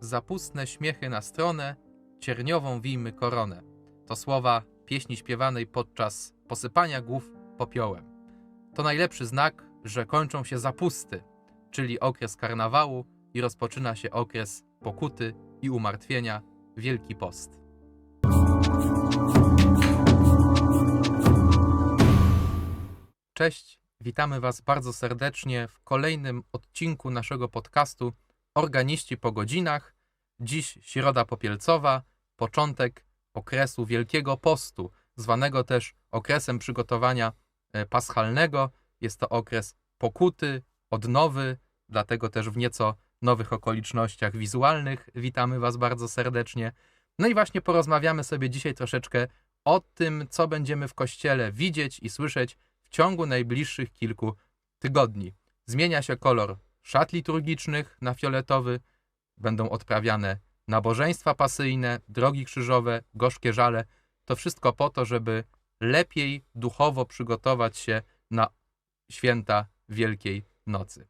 zapustne śmiechy na stronę, cierniową wijmy koronę. To słowa pieśni śpiewanej podczas posypania głów popiołem. To najlepszy znak, że kończą się zapusty, czyli okres karnawału i rozpoczyna się okres pokuty i umartwienia, Wielki Post. Cześć, witamy Was bardzo serdecznie w kolejnym odcinku naszego podcastu Organiści po godzinach. Dziś Środa Popielcowa, początek okresu Wielkiego Postu, zwanego też okresem przygotowania e, paschalnego. Jest to okres pokuty, odnowy, dlatego też w nieco nowych okolicznościach wizualnych. Witamy Was bardzo serdecznie. No i właśnie porozmawiamy sobie dzisiaj troszeczkę o tym, co będziemy w kościele widzieć i słyszeć w ciągu najbliższych kilku tygodni. Zmienia się kolor szat liturgicznych na fioletowy, będą odprawiane nabożeństwa pasyjne, drogi krzyżowe, gorzkie żale. To wszystko po to, żeby lepiej duchowo przygotować się na święta Wielkiej Nocy.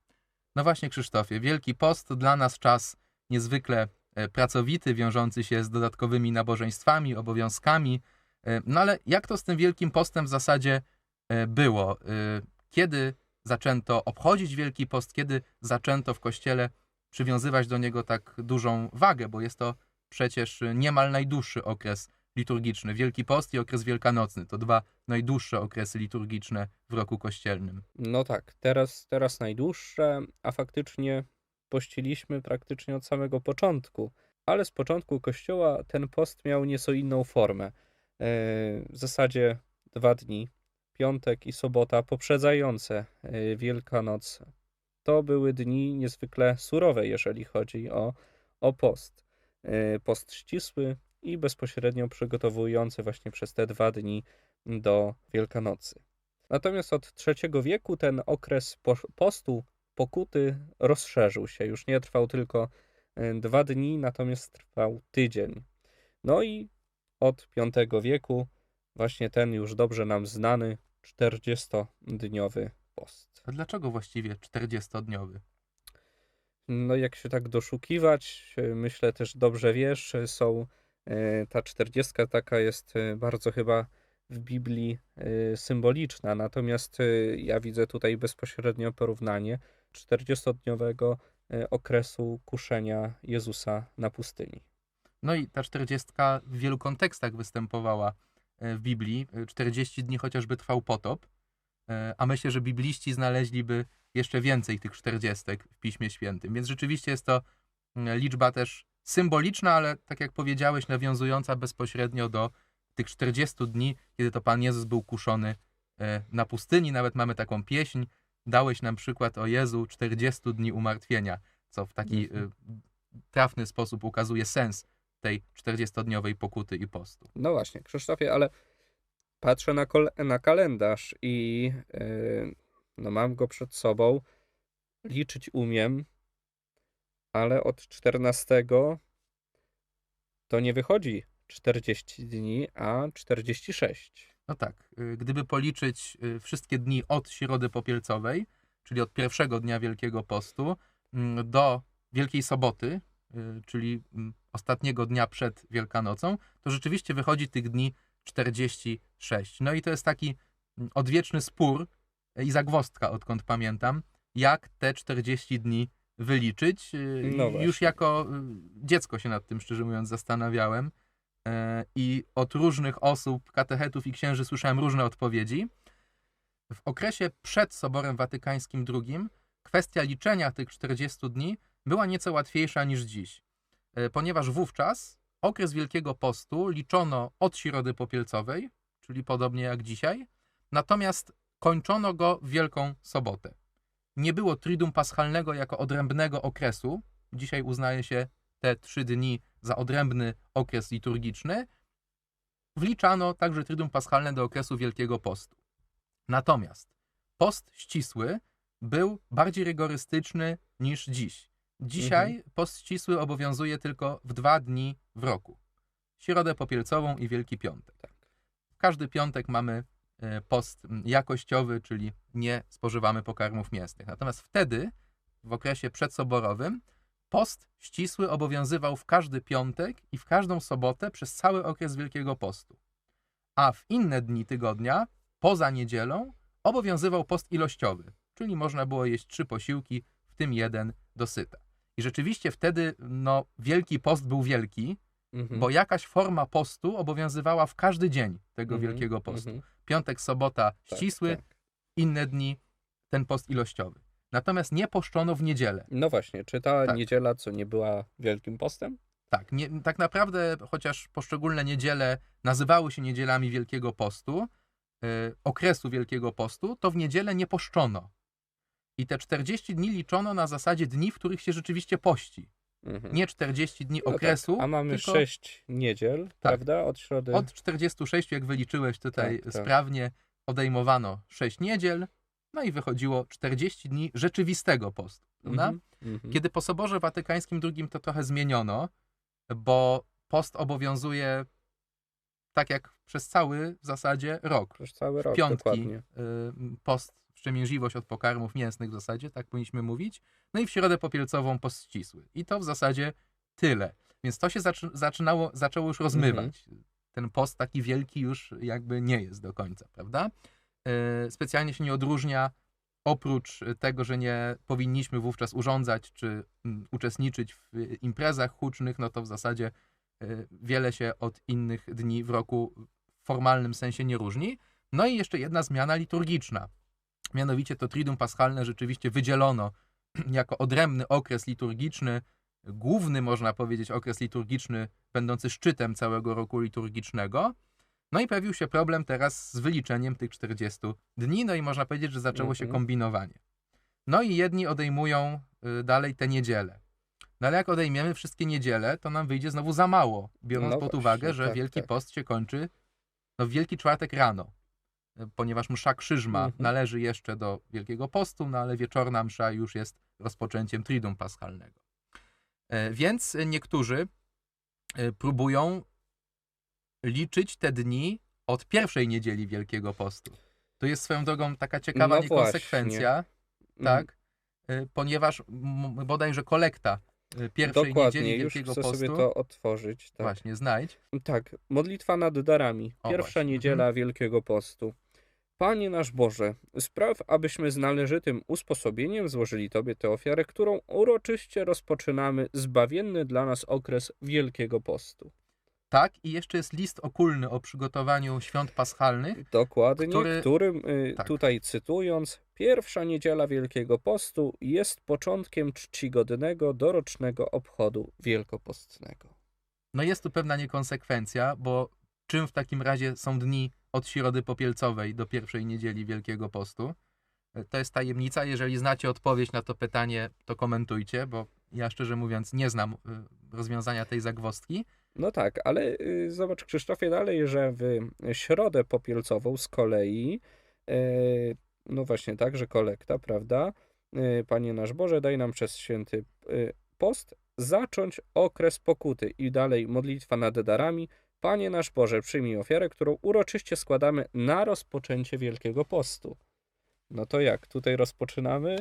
No właśnie, Krzysztofie, Wielki Post dla nas czas niezwykle e, pracowity, wiążący się z dodatkowymi nabożeństwami, obowiązkami. E, No ale jak to z tym Wielkim Postem w zasadzie e, było? Kiedy zaczęto obchodzić Wielki Post? Kiedy zaczęto w Kościele przywiązywać do niego tak dużą wagę? Bo jest to przecież niemal najdłuższy okres liturgiczny. Wielki Post i okres wielkanocny to dwa najdłuższe okresy liturgiczne w roku kościelnym. No tak, teraz, teraz najdłuższe, a faktycznie pościliśmy praktycznie od samego początku. Ale z początku kościoła ten post miał nieco inną formę. E, W zasadzie dwa dni, piątek i sobota poprzedzające e, Wielkanoc. To były dni niezwykle surowe, jeżeli chodzi o, o post. E, Post ścisły i bezpośrednio przygotowujący właśnie przez te dwa dni do Wielkanocy. Natomiast od III wieku ten okres po- postu, pokuty rozszerzył się. Już nie trwał tylko e, dwa dni, natomiast trwał tydzień. No i od V wieku właśnie ten już dobrze nam znany 40-dniowy post. A dlaczego właściwie 40-dniowy? No jak się tak doszukiwać, e, myślę też dobrze wiesz, są e, ta 40 taka jest e, bardzo chyba w Biblii symboliczna, natomiast ja widzę tutaj bezpośrednio porównanie 40-dniowego e, okresu kuszenia Jezusa na pustyni. No i ta 40 w wielu kontekstach występowała w Biblii. E, 40 dni chociażby trwał potop, e, a myślę, że bibliści znaleźliby jeszcze więcej tych 40 w Piśmie Świętym. Więc rzeczywiście jest to liczba też symboliczna, ale tak jak powiedziałeś, nawiązująca bezpośrednio do tych 40 dni, kiedy to Pan Jezus był kuszony e, na pustyni. Nawet mamy taką pieśń, dałeś nam przykład o Jezu 40 dni umartwienia, co w taki e, trafny sposób ukazuje sens tej 40-dniowej pokuty i postu. No właśnie, Krzysztofie, ale patrzę na, kol- na kalendarz i e, no mam go przed sobą. Liczyć umiem, ale od 14 to nie wychodzi 40 dni, a 46. No tak, y, gdyby policzyć y, wszystkie dni od Środy Popielcowej, czyli od pierwszego dnia Wielkiego Postu mm, do Wielkiej Soboty, czyli mm, ostatniego dnia przed Wielkanocą, to rzeczywiście wychodzi tych dni 46. No i to jest taki mm, odwieczny spór y, i zagwozdka, odkąd pamiętam, jak te 40 dni wyliczyć. Y, No Już jako y, dziecko się nad tym, szczerze mówiąc, zastanawiałem e, i od różnych osób, katechetów i księży słyszałem różne odpowiedzi. W okresie przed Soborem Watykańskim II kwestia liczenia tych 40 dni była nieco łatwiejsza niż dziś, e, ponieważ wówczas okres Wielkiego Postu liczono od Środy Popielcowej, czyli podobnie jak dzisiaj, natomiast kończono go w Wielką Sobotę. Nie było Triduum Paschalnego jako odrębnego okresu. Dzisiaj uznaje się te trzy dni za odrębny okres liturgiczny, wliczano także Triduum Paschalne do okresu Wielkiego Postu. Natomiast post ścisły był bardziej rygorystyczny niż dziś. Dzisiaj post ścisły obowiązuje tylko w dwa dni w roku. Środę Popielcową i Wielki Piątek. Tak. W każdy piątek mamy e, post jakościowy, czyli nie spożywamy pokarmów mięsnych. Natomiast wtedy, w okresie przedsoborowym, Post ścisły obowiązywał w każdy piątek i w każdą sobotę przez cały okres Wielkiego Postu. A w inne dni tygodnia, poza niedzielą, obowiązywał post ilościowy, czyli można było jeść trzy posiłki, w tym jeden dosyta. I rzeczywiście wtedy no, Wielki Post był wielki, Mhm. bo jakaś forma postu obowiązywała w każdy dzień tego Mhm, Wielkiego Postu. mhm. Piątek, sobota Tak, ścisły, tak. inne dni ten post ilościowy. Natomiast nie poszczono w niedzielę. No właśnie, czy ta Tak. niedziela, co nie była Wielkim Postem? Tak, nie, tak naprawdę, chociaż poszczególne niedziele nazywały się niedzielami Wielkiego Postu, y, okresu Wielkiego Postu, to w niedzielę nie poszczono. I te 40 dni liczono na zasadzie dni, w których się rzeczywiście pości. Mhm. Nie 40 dni No okresu, Tak. A mamy tylko sześć niedziel, prawda? Od środy. od 46, jak wyliczyłeś tutaj Tak, tak. sprawnie, odejmowano 6 niedziel, no i wychodziło 40 dni rzeczywistego postu. Prawda? Mhm, mhm. Kiedy po Soborze Watykańskim II to trochę zmieniono, bo post obowiązuje tak jak przez cały w zasadzie rok. Przez cały rok, Piątki, dokładnie. y, post, wstrzemięźliwość od pokarmów mięsnych w zasadzie, tak powinniśmy mówić. No i w środę popielcową post ścisły. I to w zasadzie tyle. Więc to się zaczy, zaczynało, zaczęło już rozmywać. Ten post taki wielki już jakby nie jest do końca, prawda? Y, Specjalnie się nie odróżnia oprócz tego, że nie powinniśmy wówczas urządzać czy mm, uczestniczyć w imprezach hucznych, no to w zasadzie y, wiele się od innych dni w roku w formalnym sensie nie różni. No i jeszcze jedna zmiana liturgiczna. Mianowicie to Triduum Paschalne rzeczywiście wydzielono jako odrębny okres liturgiczny, główny można powiedzieć okres liturgiczny, będący szczytem całego roku liturgicznego. No i pojawił się problem teraz z wyliczeniem tych 40 dni, no i można powiedzieć, że zaczęło się Mhm. kombinowanie. No i jedni odejmują y, dalej te niedziele. No ale jak odejmiemy wszystkie niedziele, to nam wyjdzie znowu za mało, biorąc No pod właśnie, uwagę, że tak, Wielki tak. Post się kończy no, w Wielki Czwartek rano, ponieważ msza krzyżma Mhm. należy jeszcze do Wielkiego Postu, no ale wieczorna msza już jest rozpoczęciem Triduum Paschalnego. E, Więc niektórzy e, próbują liczyć te dni od pierwszej niedzieli Wielkiego Postu. To jest swoją drogą taka ciekawa No niekonsekwencja, Mhm. tak? E, Ponieważ bodajże kolekta pierwszej Dokładnie, niedzieli Wielkiego Postu, sobie to otworzyć. Tak. właśnie, znajdź. Tak, modlitwa nad darami. Pierwsza właśnie, mhm. niedziela Wielkiego Postu. Panie nasz Boże, spraw, abyśmy z należytym usposobieniem złożyli Tobie tę ofiarę, którą uroczyście rozpoczynamy zbawienny dla nas okres Wielkiego Postu. Tak, i jeszcze jest list okulny o przygotowaniu świąt paschalnych. Dokładnie, Który- którym y, tak. tutaj cytując, pierwsza niedziela Wielkiego Postu jest początkiem czcigodnego, dorocznego obchodu wielkopostnego. No jest tu pewna niekonsekwencja, bo czym w takim razie są dni od Środy Popielcowej do pierwszej niedzieli Wielkiego Postu? E, To jest tajemnica. Jeżeli znacie odpowiedź na to pytanie, to komentujcie, bo ja szczerze mówiąc nie znam y, rozwiązania tej zagwozdki. No tak, ale y, zobacz Krzysztofie dalej, że w środę popielcową z kolei, y, no właśnie tak, że kolekta, prawda? Panie nasz Boże, daj nam przez święty post zacząć okres pokuty i dalej modlitwa nad darami. Panie nasz Boże, przyjmij ofiarę, którą uroczyście składamy na rozpoczęcie Wielkiego Postu. No to jak? Tutaj rozpoczynamy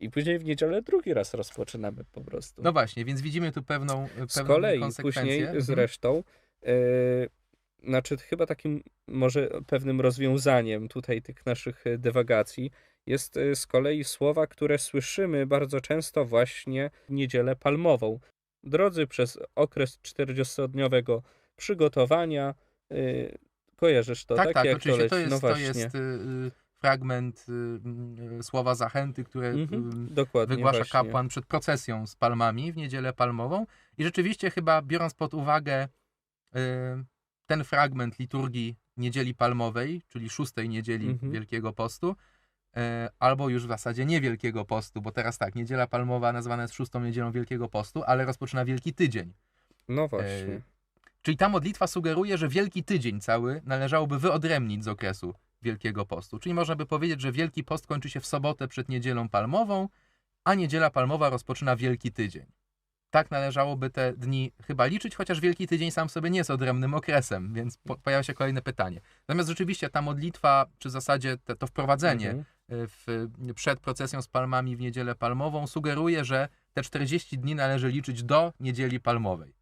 i później w niedzielę drugi raz rozpoczynamy po prostu. No właśnie, więc widzimy tu pewną, y, pewną Z kolei później Mhm. zresztą, e, znaczy chyba takim może pewnym rozwiązaniem tutaj tych naszych e, dywagacji jest e, z kolei słowa, które słyszymy bardzo często właśnie w niedzielę palmową. Drodzy przez okres 40-dniowego przygotowania, e, kojarzysz to, tak, tak? tak, Jak oczywiście. leci? To jest, no to jest y, y, fragment y, y, słowa zachęty, które Mhm, y, wygłasza właśnie. kapłan przed procesją z palmami w niedzielę palmową. I rzeczywiście chyba biorąc pod uwagę y, ten fragment liturgii niedzieli palmowej, czyli szóstej niedzieli Mhm. Wielkiego Postu, y, albo już w zasadzie nie Wielkiego Postu, bo teraz tak, niedziela palmowa nazywana jest szóstą niedzielą Wielkiego Postu, ale rozpoczyna Wielki Tydzień. No właśnie. Czyli ta modlitwa sugeruje, że Wielki Tydzień cały należałoby wyodrębnić z okresu Wielkiego Postu. Czyli można by powiedzieć, że Wielki Post kończy się w sobotę przed Niedzielą Palmową, a Niedziela Palmowa rozpoczyna Wielki Tydzień. Tak należałoby te dni chyba liczyć, chociaż Wielki Tydzień sam w sobie nie jest odrębnym okresem, więc po, pojawia się kolejne pytanie. Natomiast rzeczywiście ta modlitwa, czy w zasadzie te, to wprowadzenie Mhm. w, przed procesją z palmami w Niedzielę Palmową sugeruje, że te 40 dni należy liczyć do niedzieli palmowej.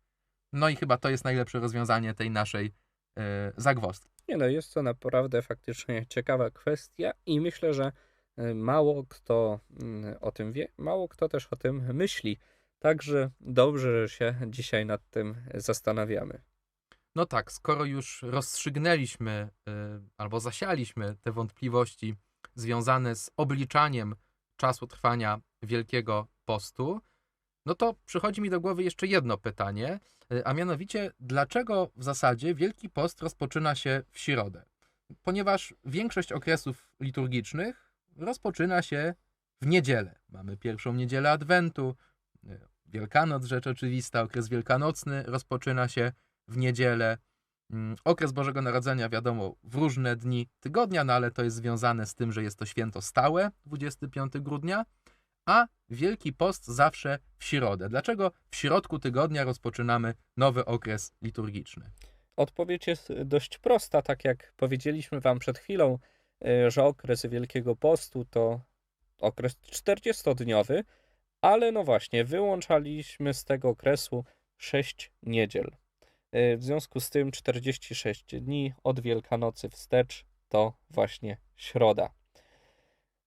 No i chyba to jest najlepsze rozwiązanie tej naszej e, zagwozdki. Nie no, jest to naprawdę faktycznie ciekawa kwestia i myślę, że y, mało kto mm, o tym wie, mało kto też o tym myśli. Także dobrze, że się dzisiaj nad tym zastanawiamy. No tak, skoro już rozstrzygnęliśmy y, albo zasialiśmy te wątpliwości związane z obliczaniem czasu trwania Wielkiego Postu, no to przychodzi mi do głowy jeszcze jedno pytanie, y, a mianowicie, dlaczego w zasadzie Wielki Post rozpoczyna się w środę? Ponieważ większość okresów liturgicznych rozpoczyna się w niedzielę. Mamy pierwszą niedzielę Adwentu, y, Wielkanoc, rzecz oczywista, okres wielkanocny rozpoczyna się w niedzielę. Mm, Okres Bożego Narodzenia, wiadomo, w różne dni tygodnia, no ale to jest związane z tym, że jest to święto stałe, 25 grudnia, a Wielki Post zawsze w środę. Dlaczego w środku tygodnia rozpoczynamy nowy okres liturgiczny? Odpowiedź jest dość prosta, tak jak powiedzieliśmy Wam przed chwilą, y, że okres Wielkiego Postu to okres 40-dniowy, ale no właśnie, wyłączaliśmy z tego okresu 6 niedziel. Y, W związku z tym 46 dni od Wielkanocy wstecz to właśnie środa.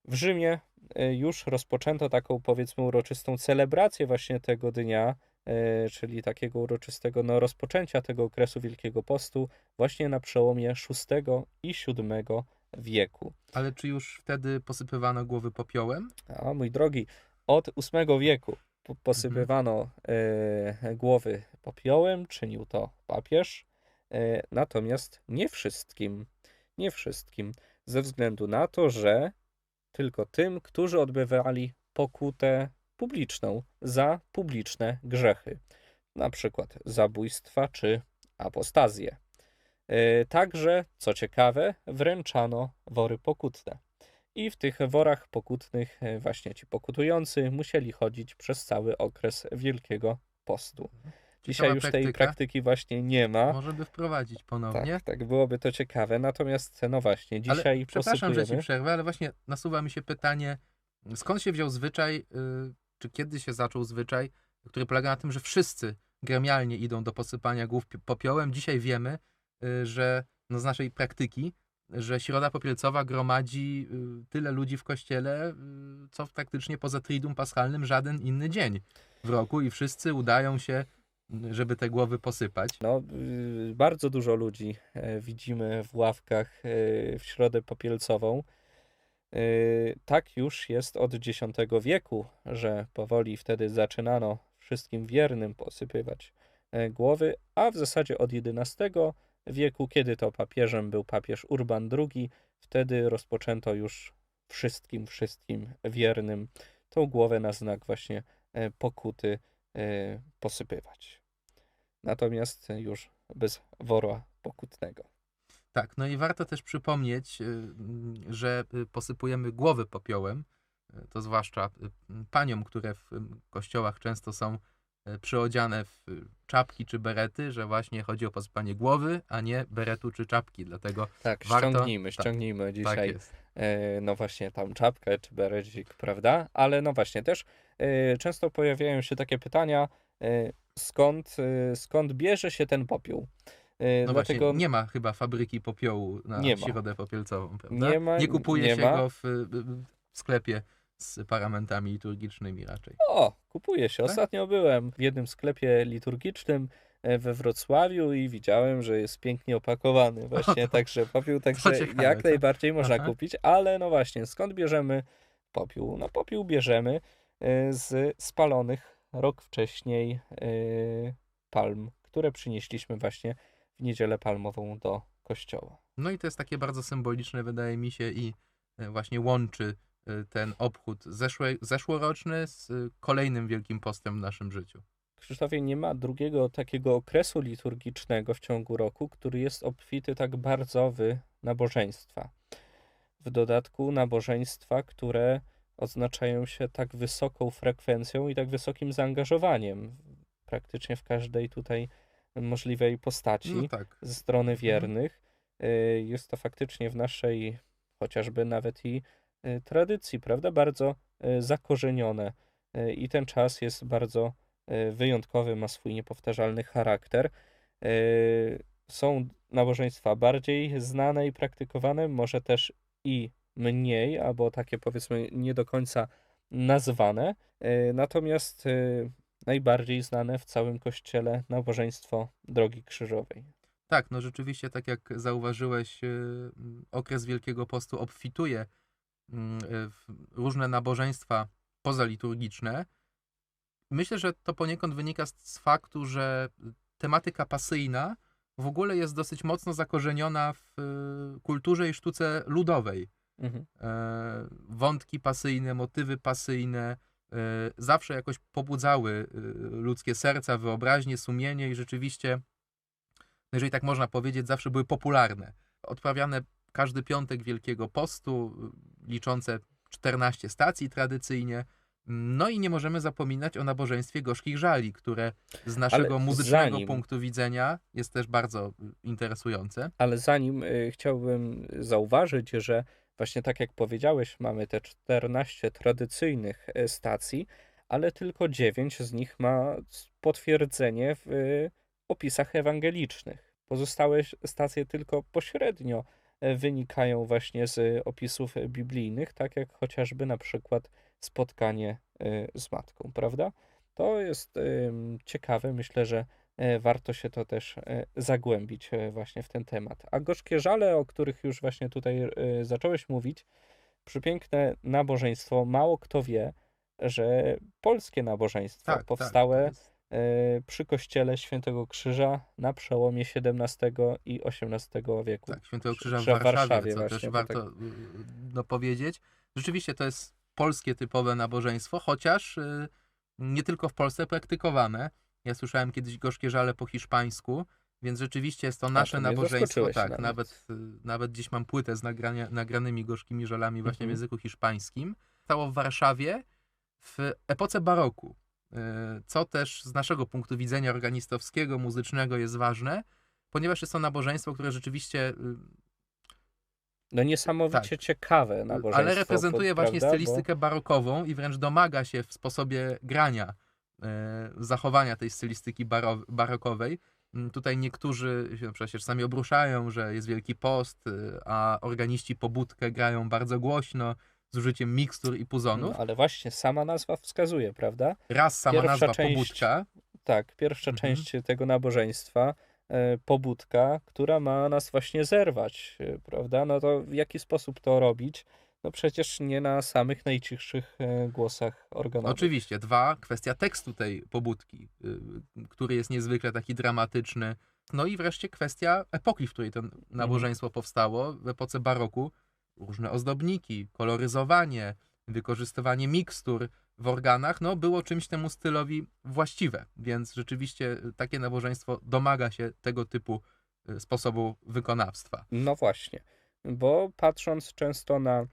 W Rzymie y, już rozpoczęto taką powiedzmy uroczystą celebrację właśnie tego dnia, y, czyli takiego uroczystego no, rozpoczęcia tego okresu Wielkiego Postu właśnie na przełomie VI i VII wieku. Ale czy już wtedy posypywano głowy popiołem? A mój drogi, od VIII wieku po- posypywano e, głowy popiołem, czynił to papież, e, natomiast nie wszystkim, nie wszystkim, ze względu na to, że tylko tym, którzy odbywali pokutę publiczną za publiczne grzechy, na przykład zabójstwa czy apostazję. E, Także, co ciekawe, wręczano wory pokutne. I w tych worach pokutnych e, właśnie ci pokutujący musieli chodzić przez cały okres Wielkiego Postu. Dzisiaj już tej praktyka. praktyki właśnie nie ma. Może by wprowadzić ponownie. Tak, tak, byłoby to ciekawe. Natomiast, no właśnie, dzisiaj ale przepraszam, że ci przerwę, ale właśnie nasuwa mi się pytanie, skąd się wziął zwyczaj, y, czy kiedy się zaczął zwyczaj, który polega na tym, że wszyscy gremialnie idą do posypania głów pi- popiołem. Dzisiaj wiemy, y, że no z naszej praktyki, że Środa Popielcowa gromadzi y, tyle ludzi w kościele, y, co praktycznie poza Triduum Paschalnym żaden inny dzień w roku i wszyscy udają się, żeby te głowy posypać. No, y, bardzo dużo ludzi e, widzimy w ławkach e, w Środę Popielcową. E, Tak już jest od X wieku, że powoli wtedy zaczynano wszystkim wiernym posypywać głowy, a w zasadzie od XI wieku, kiedy to papieżem był papież Urban II, wtedy rozpoczęto już wszystkim, wszystkim wiernym tą głowę na znak właśnie pokuty posypywać. Natomiast już bez wora pokutnego. Tak, no i warto też przypomnieć, y, mm, że y, posypujemy głowy popiołem, y, to zwłaszcza y, m, paniom, które w ym, kościołach często są y, przyodziane w y, czapki czy berety, że właśnie chodzi o posypanie głowy, a nie beretu czy czapki, dlatego Tak, Warto- ściągnijmy, tak, ściągnijmy tak dzisiaj e, no właśnie tam czapkę czy berecik, prawda? Ale no właśnie też często pojawiają się takie pytania, e, skąd, e, skąd bierze się ten popiół? No dlatego właśnie, nie ma chyba fabryki popiołu na Nie ma. środę popielcową, prawda? Nie ma, nie kupuje nie się ma. go w, y, y, w sklepie z paramentami liturgicznymi raczej. O, kupuje się. Tak? Ostatnio byłem w jednym sklepie liturgicznym e, we Wrocławiu i widziałem, że jest pięknie opakowany. Właśnie, to- także popiół, także ciekawe, jak najbardziej można Aha. kupić, ale no właśnie, skąd bierzemy popiół? No popiół bierzemy z spalonych rok wcześniej e, palm, które przynieśliśmy właśnie w niedzielę palmową do kościoła. No i to jest takie bardzo symboliczne, wydaje mi się, i e, właśnie łączy e, ten obchód zeszłe, zeszłoroczny z e, kolejnym Wielkim Postem w naszym życiu. Krzysztofie, nie ma drugiego takiego okresu liturgicznego w ciągu roku, który jest obfity tak bardzo w nabożeństwa. W dodatku nabożeństwa, które odznaczają się tak wysoką frekwencją i tak wysokim zaangażowaniem praktycznie w każdej tutaj możliwej postaci No tak. ze strony wiernych. Y, Jest to faktycznie w naszej chociażby nawet i y, tradycji, prawda, bardzo y, zakorzenione i ten czas jest bardzo wyjątkowy, ma swój niepowtarzalny charakter. Są nabożeństwa bardziej znane i praktykowane, może też i mniej, albo takie powiedzmy nie do końca nazwane. E, Natomiast e, najbardziej znane w całym kościele nabożeństwo Drogi Krzyżowej. Tak, no rzeczywiście, tak jak zauważyłeś, mm, okres Wielkiego Postu obfituje mm, w różne nabożeństwa pozaliturgiczne. Myślę, że to poniekąd wynika z, faktu, że tematyka pasyjna w ogóle jest dosyć mocno zakorzeniona w kulturze i sztuce ludowej. Mhm. E, wątki pasyjne, motywy pasyjne e, zawsze jakoś pobudzały y, ludzkie serca, wyobraźnię, sumienie i rzeczywiście, no jeżeli tak można powiedzieć, zawsze były popularne. Odprawiane każdy piątek Wielkiego Postu, liczące 14 stacji tradycyjnie. No i nie możemy zapominać o nabożeństwie gorzkich żali, które z naszego Ale muzycznego zanim- punktu widzenia jest też bardzo interesujące. Ale zanim chciałbym zauważyć, że właśnie tak jak powiedziałeś, mamy te 14 tradycyjnych y, stacji, ale tylko 9 z nich ma potwierdzenie w y, opisach ewangelicznych. Pozostałe stacje tylko pośrednio y, wynikają właśnie z opisów biblijnych, tak jak chociażby na przykład spotkanie z matką, prawda? To jest ciekawe, myślę, że e, warto się to też e, zagłębić e, właśnie w ten temat. A gorzkie żale, o których już właśnie tutaj e, zacząłeś mówić, przepiękne nabożeństwo, mało kto wie, że polskie nabożeństwo Tak, powstałe tak. to jest- e, przy kościele Świętego Krzyża na przełomie XVII i XVIII wieku. Tak, Świętego Krzyża w Krzyża w Warszawie, Warszawie co właśnie, też warto tak- y, no, powiedzieć. Rzeczywiście to jest polskie typowe nabożeństwo, chociaż y, nie tylko w Polsce praktykowane. Ja słyszałem kiedyś gorzkie żale po hiszpańsku, więc rzeczywiście jest to nasze to nabożeństwo. Tak, nawet. nawet, y, nawet gdzieś mam płytę z nagrania, nagranymi gorzkimi żalami właśnie w Mhm. języku hiszpańskim. Stało w Warszawie w epoce baroku, y, co też z naszego punktu widzenia organistowskiego, muzycznego jest ważne, ponieważ jest to nabożeństwo, które rzeczywiście y, No niesamowicie Tak. ciekawe nabożeństwo. ale reprezentuje po- właśnie prawda? stylistykę barokową i wręcz domaga się w sposobie grania zachowania tej stylistyki baro, barokowej. Mm, Tutaj niektórzy się przecież sami obruszają, że jest Wielki Post, y, a organiści pobudkę grają bardzo głośno z użyciem mikstur i puzonów. no, ale właśnie sama nazwa wskazuje, prawda? Raz sama pierwsza nazwa część pobudka, Tak, pierwsza Mhm. część tego nabożeństwa, e, pobudka, która ma nas właśnie zerwać, e, prawda? No to w jaki sposób to robić? No przecież nie na samych najcichszych e, głosach organowych. Oczywiście. Dwa, kwestia tekstu tej pobudki, y, który jest niezwykle taki dramatyczny. No i wreszcie kwestia epoki, w której to nabożeństwo powstało, w epoce baroku. Różne ozdobniki, koloryzowanie, wykorzystywanie mikstur w organach, no było czymś temu stylowi właściwe. Więc rzeczywiście y, takie nabożeństwo domaga się tego typu y, sposobu wykonawstwa. No właśnie, bo patrząc często na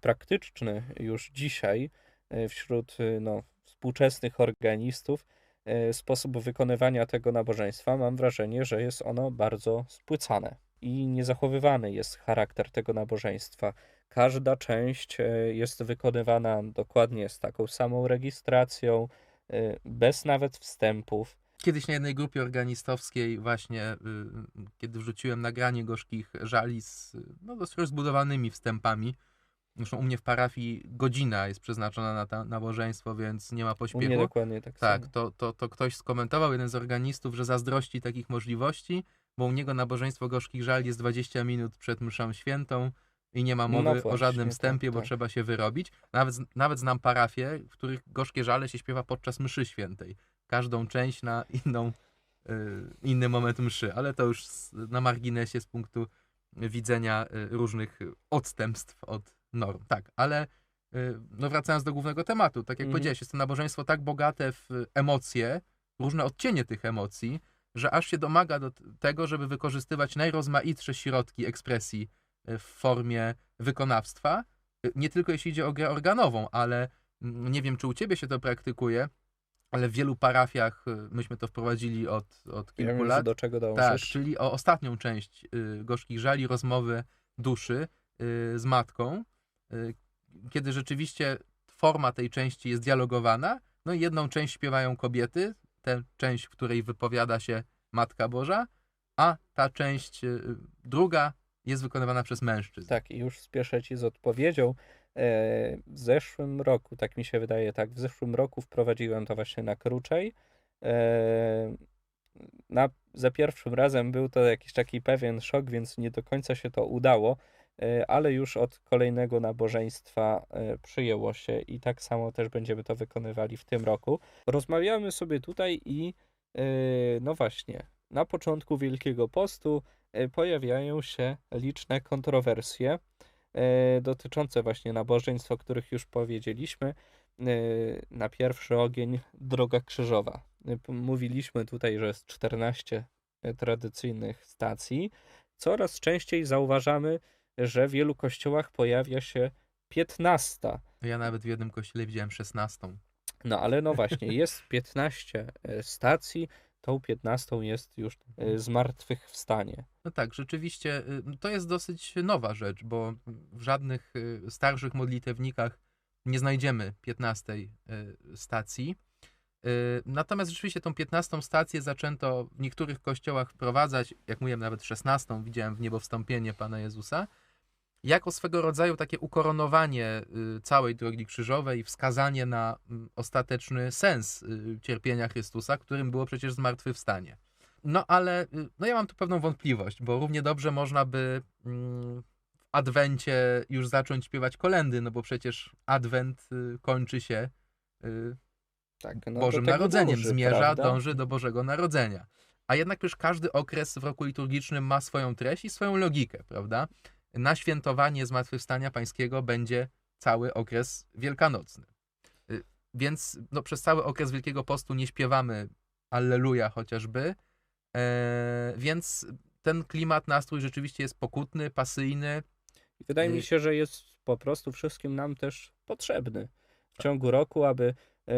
praktyczny już dzisiaj e, wśród e, no, współczesnych organistów e, sposób wykonywania tego nabożeństwa, mam wrażenie, że jest ono bardzo spłycane i niezachowywany jest charakter tego nabożeństwa. Każda część jest wykonywana dokładnie z taką samą rejestracją, bez nawet wstępów. Kiedyś na jednej grupie organistowskiej właśnie, y, kiedy wrzuciłem nagranie gorzkich żali z y, no, dość rozbudowanymi wstępami, zresztą u mnie w parafii godzina jest przeznaczona na to nabożeństwo, więc nie ma U mnie pośpiechu. dokładnie tak, Tak, to, to, to ktoś skomentował, jeden z organistów, że zazdrości takich możliwości, bo u niego nabożeństwo gorzkich żali jest 20 minut przed mszą świętą i nie ma No mowy o właśnie, żadnym tak, wstępie, bo tak. trzeba się wyrobić. Nawet, nawet znam parafie, w których gorzkie żale się śpiewa podczas mszy świętej. Każdą część na inną, y, inny moment mszy, ale to już na marginesie z punktu widzenia y, różnych odstępstw od norm. Tak, ale y, no wracając do głównego tematu, tak jak Mhm. powiedziałeś, jest to nabożeństwo tak bogate w emocje, różne odcienie tych emocji, że aż się domaga do tego, żeby wykorzystywać najrozmaitsze środki ekspresji y, w formie wykonawstwa. Y, Nie tylko jeśli idzie o grę organową, ale mm, nie wiem, czy u ciebie się to praktykuje, ale w wielu parafiach myśmy to wprowadzili od, od Ja kilku wiem, że lat. do czego Tak, czyli o ostatnią część gorzkich żali, rozmowy duszy z matką, kiedy rzeczywiście forma tej części jest dialogowana. No i jedną część śpiewają kobiety, tę część, w której wypowiada się Matka Boża, a ta część y, druga jest wykonywana przez mężczyzn. Tak, i już spieszę ci z odpowiedzią. E, W zeszłym roku, tak mi się wydaje, tak, w zeszłym roku wprowadziłem to właśnie na Kruczej. E, Na, za pierwszym razem był to jakiś taki pewien szok, więc nie do końca się to udało, ale już od kolejnego nabożeństwa e, przyjęło się i tak samo też będziemy to wykonywali w tym roku. Rozmawiamy sobie tutaj i e, no właśnie, na początku Wielkiego Postu e, pojawiają się liczne kontrowersje e, dotyczące właśnie nabożeństw, o których już powiedzieliśmy. E, Na pierwszy ogień droga krzyżowa. E, Mówiliśmy tutaj, że jest 14 tradycyjnych stacji. Coraz częściej zauważamy, że w wielu kościołach pojawia się 15. Ja nawet w jednym kościele widziałem 16. No ale no właśnie, jest 15 e, stacji, tą 15 jest już e, zmartwychwstanie. No tak, rzeczywiście y, to jest dosyć nowa rzecz, bo w żadnych y, starszych modlitewnikach nie znajdziemy 15 y, stacji. Natomiast rzeczywiście tą 15 stację zaczęto w niektórych kościołach wprowadzać, jak mówiłem, nawet 16, widziałem w niebo wstąpienie Pana Jezusa, jako swego rodzaju takie ukoronowanie y, całej drogi krzyżowej, wskazanie na mm, ostateczny sens y, cierpienia Chrystusa, którym było przecież zmartwychwstanie. No ale y, no ja mam tu pewną wątpliwość, bo równie dobrze można by mm, w Adwencie już zacząć śpiewać kolendy, no bo przecież Adwent kończy się Tak, no, Bożym Narodzeniem, dąży, zmierza, prawda? dąży do Bożego Narodzenia. A jednak już każdy okres w roku liturgicznym ma swoją treść i swoją logikę, prawda? Na świętowanie Zmartwychwstania Pańskiego będzie cały okres wielkanocny. Y, Więc no, przez cały okres Wielkiego Postu nie śpiewamy Alleluja chociażby, e, więc ten klimat, nastrój rzeczywiście jest pokutny, pasyjny. Wydaje Y- mi się, że jest po prostu wszystkim nam też potrzebny w ciągu roku, aby e,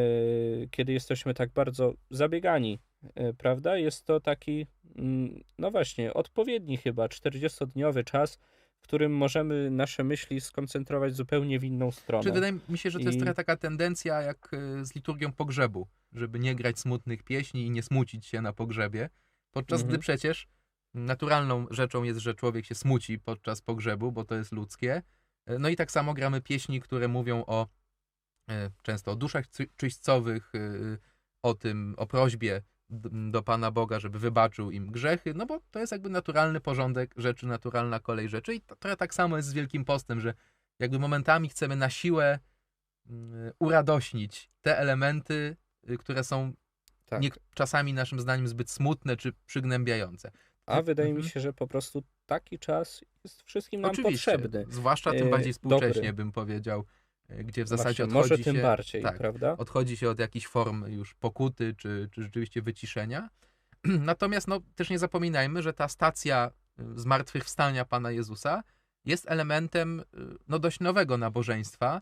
kiedy jesteśmy tak bardzo zabiegani, e, prawda? Jest to taki, mm, no właśnie, odpowiedni chyba 40-dniowy czas, w którym możemy nasze myśli skoncentrować zupełnie w inną stronę. Czy wydaje mi się, że to jest I- trochę taka tendencja jak y, z liturgią pogrzebu, żeby nie grać smutnych pieśni i nie smucić się na pogrzebie, podczas Mhm. gdy przecież naturalną rzeczą jest, że człowiek się smuci podczas pogrzebu, bo to jest ludzkie. Y, No i tak samo gramy pieśni, które mówią o y, często o duszach czyśćcowych, o tym, o prośbie do Pana Boga, żeby wybaczył im grzechy, no bo to jest jakby naturalny porządek rzeczy, naturalna kolej rzeczy i to tak samo jest z Wielkim Postem, że jakby momentami chcemy na siłę mm, uradośnić te elementy, y, które są tak. nie, czasami naszym zdaniem zbyt smutne czy przygnębiające. A wydaje mi Mhm. się, że po prostu taki czas jest wszystkim nam Oczywiście, potrzebny. zwłaszcza tym E, bardziej współcześnie dobry. bym powiedział, gdzie w Właśnie, zasadzie może odchodzi tym się, bardziej, tak, prawda? odchodzi się od jakichś form już pokuty, czy, czy rzeczywiście wyciszenia. Natomiast no, też nie zapominajmy, że ta stacja y, zmartwychwstania Pana Jezusa jest elementem y, no, dość nowego nabożeństwa,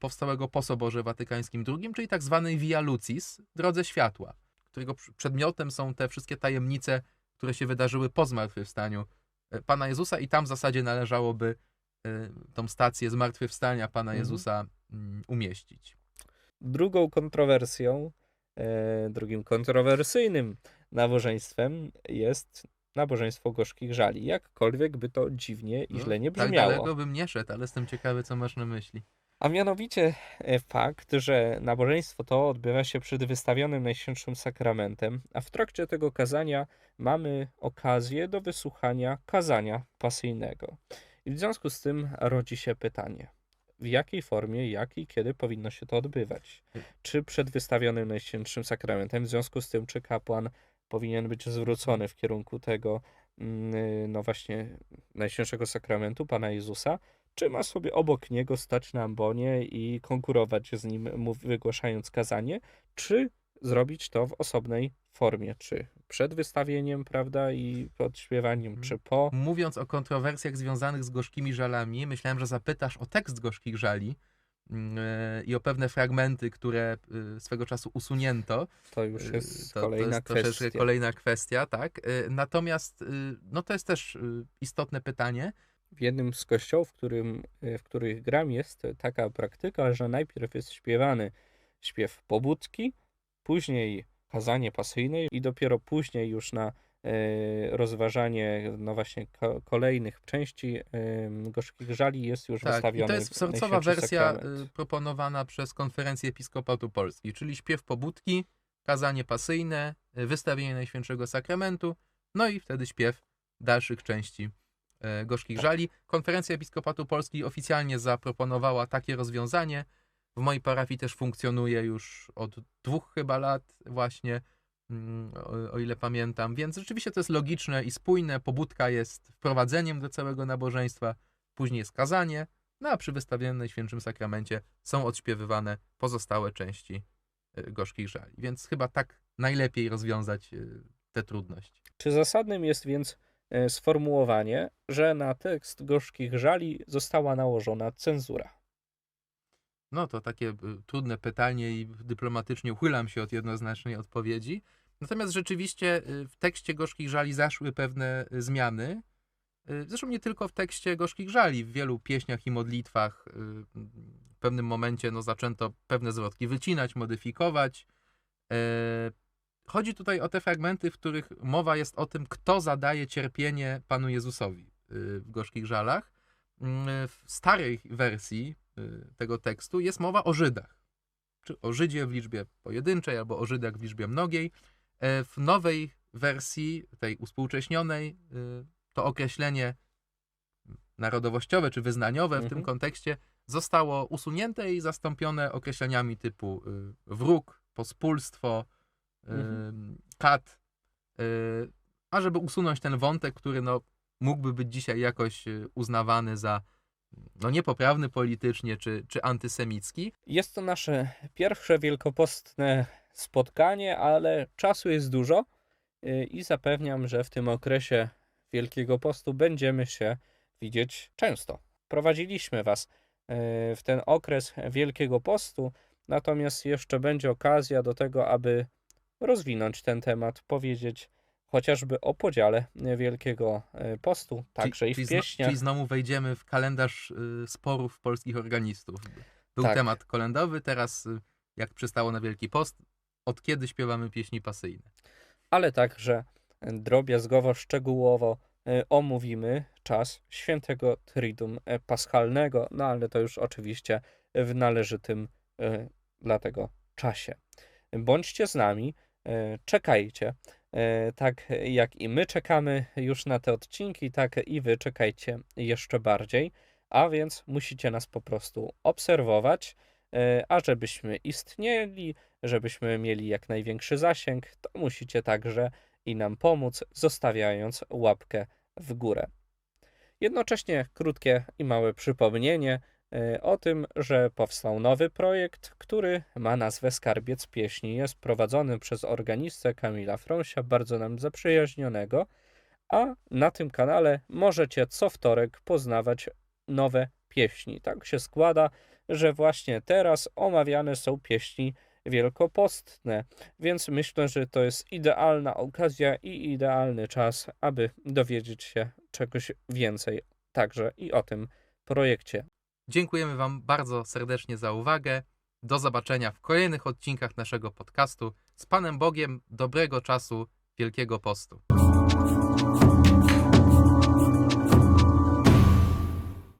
powstałego po Soborze Watykańskim II, czyli tak zwanej Via Lucis, Drodze Światła, którego pr- przedmiotem są te wszystkie tajemnice, które się wydarzyły po zmartwychwstaniu y, Pana Jezusa i tam w zasadzie należałoby tą stację zmartwychwstania Pana Mhm. Jezusa mm, umieścić. Drugą kontrowersją, e, drugim kontrowersyjnym nabożeństwem jest nabożeństwo gorzkich żali. Jakkolwiek by to dziwnie i No, źle nie Tak brzmiało. daleko bym nie szedł, ale jestem ciekawy, co masz na myśli. A mianowicie e, fakt, że nabożeństwo to odbywa się przed wystawionym Najświętszym Sakramentem, a w trakcie tego kazania mamy okazję do wysłuchania kazania pasyjnego. I w związku z tym rodzi się pytanie, w jakiej formie, jak i kiedy powinno się to odbywać? Czy przed wystawionym Najświętszym Sakramentem, w związku z tym, czy kapłan powinien być zwrócony w kierunku tego, mm, no właśnie, Najświętszego Sakramentu, Pana Jezusa, czy ma sobie obok niego stać na ambonie i konkurować z nim, wygłaszając kazanie, czy zrobić to w osobnej formie, czy przed wystawieniem, prawda, i odśpiewaniem, Mhm. czy po. Mówiąc o kontrowersjach związanych z gorzkimi żalami, myślałem, że zapytasz o tekst gorzkich żali mm, e, i o pewne fragmenty, które y, swego czasu usunięto. To już Y, jest to, kolejna to jest kwestia. kolejna kwestia, tak. Natomiast no to jest też istotne pytanie, W jednym z kościołów, w, którym, w których gram, jest taka praktyka, że najpierw jest śpiewany śpiew pobudki, później kazanie pasyjne i dopiero później już na e, rozważanie no właśnie ko- kolejnych części e, gorzkich żali jest już Tak, wystawiony to jest wzorcowa wersja Sakrament. y, proponowana przez Konferencję Episkopatu Polski, czyli śpiew pobudki, kazanie pasyjne, wystawienie Najświętszego Sakramentu, no i wtedy śpiew dalszych części Gorzkich Tak. Żali. Konferencja Episkopatu Polski oficjalnie zaproponowała takie rozwiązanie. W mojej parafii też funkcjonuje już od dwóch chyba lat właśnie, mm, o, ile pamiętam, więc rzeczywiście to jest logiczne i spójne. Pobudka jest wprowadzeniem do całego nabożeństwa, później jest kazanie, no a przy wystawionym Najświętszym Sakramencie są odśpiewywane pozostałe części y, Gorzkich Żali. Więc chyba tak najlepiej rozwiązać y, tę trudność. Czy zasadnym jest więc e, sformułowanie, że na tekst gorzkich żali została nałożona cenzura? No to takie y, trudne pytanie i dyplomatycznie uchylam się od jednoznacznej odpowiedzi. Natomiast rzeczywiście y, w tekście Gorzkich Żali zaszły pewne y, zmiany. Zresztą nie tylko w tekście Gorzkich Żali, w wielu pieśniach i modlitwach w pewnym momencie no, zaczęto pewne zwrotki wycinać, modyfikować. E, Chodzi tutaj o te fragmenty, w których mowa jest o tym, kto zadaje cierpienie Panu Jezusowi w Gorzkich Żalach. Mm, W starej wersji tego tekstu jest mowa o Żydach. Czy o Żydzie w liczbie pojedynczej, albo o Żydach w liczbie mnogiej. E, W nowej wersji, tej uspółcześnionej, y, to określenie narodowościowe czy wyznaniowe w tym Mhm. kontekście zostało usunięte i zastąpione określeniami typu y, wróg, pospólstwo, y, Mhm. kat. y, A żeby usunąć ten wątek, który no, mógłby być dzisiaj jakoś y, uznawany za no, niepoprawny politycznie czy, czy antysemicki, Jest to nasze pierwsze wielkopostne spotkanie, ale czasu jest dużo y, i zapewniam, że w tym okresie Wielkiego Postu będziemy się widzieć często. Prowadziliśmy Was y, w ten okres Wielkiego Postu, natomiast jeszcze będzie okazja do tego, aby rozwinąć ten temat, powiedzieć chociażby o podziale Wielkiego y, Postu, także i w czyli, pieśniach. czyli znowu wejdziemy w kalendarz y, sporów polskich organistów. Był Tak. temat kolędowy, teraz y, jak przystało na Wielki Post, od kiedy śpiewamy pieśni pasyjne? ale także drobiazgowo, szczegółowo e, omówimy czas świętego Triduum e, Paschalnego, no ale to już oczywiście w należytym e, dla tego czasie. Bądźcie z nami, e, czekajcie. E, Tak jak i my czekamy już na te odcinki, tak i wy czekajcie jeszcze bardziej, a więc musicie nas po prostu obserwować, e, a żebyśmy istnieli, żebyśmy mieli jak największy zasięg, to musicie także i nam pomóc, zostawiając łapkę w górę. Jednocześnie krótkie i małe przypomnienie o tym, że powstał nowy projekt, który ma nazwę Skarbiec Pieśni. Jest prowadzony przez organistę Kamila Frąsia, bardzo nam zaprzyjaźnionego, a na tym kanale możecie co wtorek poznawać nowe pieśni. Tak się składa, że właśnie teraz omawiane są pieśni wielkopostne, więc myślę, że to jest idealna okazja i idealny czas, aby dowiedzieć się czegoś więcej także i o tym projekcie. Dziękujemy Wam bardzo serdecznie za uwagę. Do zobaczenia w kolejnych odcinkach naszego podcastu. Z Panem Bogiem dobrego czasu Wielkiego Postu.